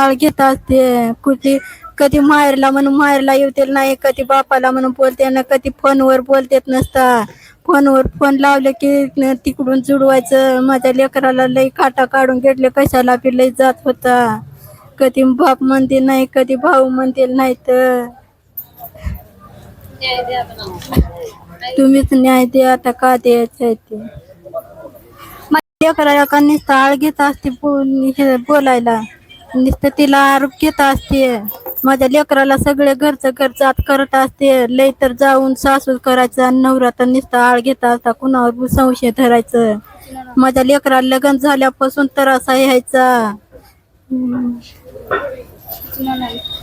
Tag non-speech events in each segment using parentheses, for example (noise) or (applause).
काळ घेत असते. कुठे कधी माहेरला म्हणून माहेरला येते नाही कधी बापाला म्हणून बोलते ना कधी फोनवर बोलतेत नसता. फोनवर फोन लावले की तिकडून जुडवायचं. माझ्या लेकराला लई काटा काढून घेतले कशाला बी लई जात होता. कधी बाप म्हणते नाही कधी भाऊ म्हणते नाही तर. तुम्हीच न्याय दे आता का द्यायचं आहे ते? माझ्या लेकराला का नुसतं आळ घेत असते बोलायला? नुसतं तिला आरोप घेत असते. माझ्या लेकराला सगळे घरचं घरचात करत असते. लय तर जाऊन सासू करायचं आणि नवरा तर नुसतं आळ घेत असता. कुणावर संशय धरायचं. माझ्या लेकराला लग्न झाल्यापासून तर असा यायचा.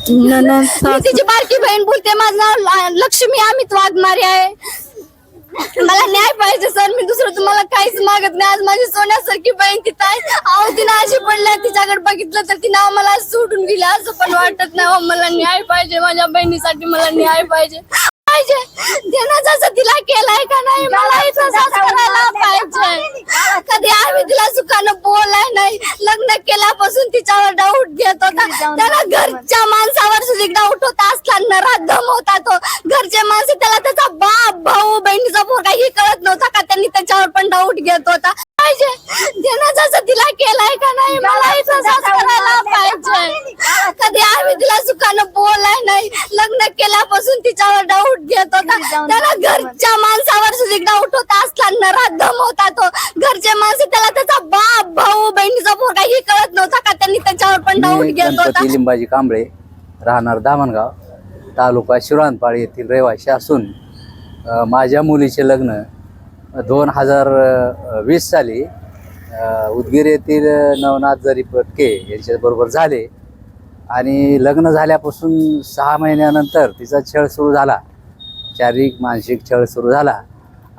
मी सासू. तिची बारकी बहीण बोलते. माझं नाव लक्ष्मी अमित वाघमारे आहे. मला न्याय पाहिजे सर. मी दुसरं तुम्हाला काहीच मागत नाही. आज माझी सोन्यासारखी बहीण तिथं आहे. तिनं अशी पडल्या तिच्याकडे बघितलं तर तिनं मला सोडून गेलं. असं पण वाटत नाही अहो, मला न्याय पाहिजे माझ्या बहिणीसाठी मला न्याय पाहिजे. पाहिजे. त्यानं जसं तिला केलाय का नाही मला करायला पाहिजे. कधी आम्ही तिला सुखानं बोलाय नाही लग्न केल्यापासून तिच्यावर डाऊट घेत होता. त्याला घरच्या माणसावर सुद्धा डाऊट होता असला नराधम होता तो. घरचे माणसं त्याला त्याचा बाप भाऊ बहिणीचा पोरगा हे कळत नव्हता का त्यांनी त्याच्यावर पण डाऊट घेत होता. पाहिजे. त्यानं जसं तिला केलाय का नाही मला तसंच करायला पाहिजे. कधी आम्ही तिला सुखानं बोलाय नाही लग्न केल्यापासून तिच्यावर डाऊट घेत होता. त्याला घरच्या माणसावर सुद्धा डाऊट होता असला नराधम होता तो. घरचे माणसं त्याला त्याचा बाप भाऊ बहिणीचा पोरगा हे कळत नव्हता का? त्यांनी त्याच्यावर पण डाऊट घेत होता. लिंबाजी कांबळे राहणार दामणगाव तालुका शिराणपाळी येथील रहिवासी असून माझ्या मुलीचे लग्न दोन हजार वीस साली उदगीर येथील नवनाथ जरी पटके यांच्याबरोबर झाले आणि लग्न झाल्यापासून सहा महिन्यानंतर तिचा छळ सुरू झाला. शारीरिक मानसिक छळ सुरू झाला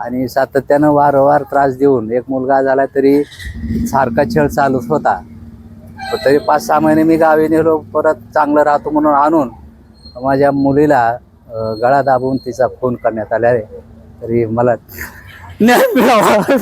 आणि सातत्यानं वारंवार त्रास देऊन एक मुलगा झाला तरी सारखा छळ चालूच होता. तरी पाच सहा महिने मी गावी नेलो परत चांगलं राहतो म्हणून आणून माझ्या मुलीला गळा दाबून तिचा फोन करण्यात आला आहे तरी मला न्याय मिळावा (laughs)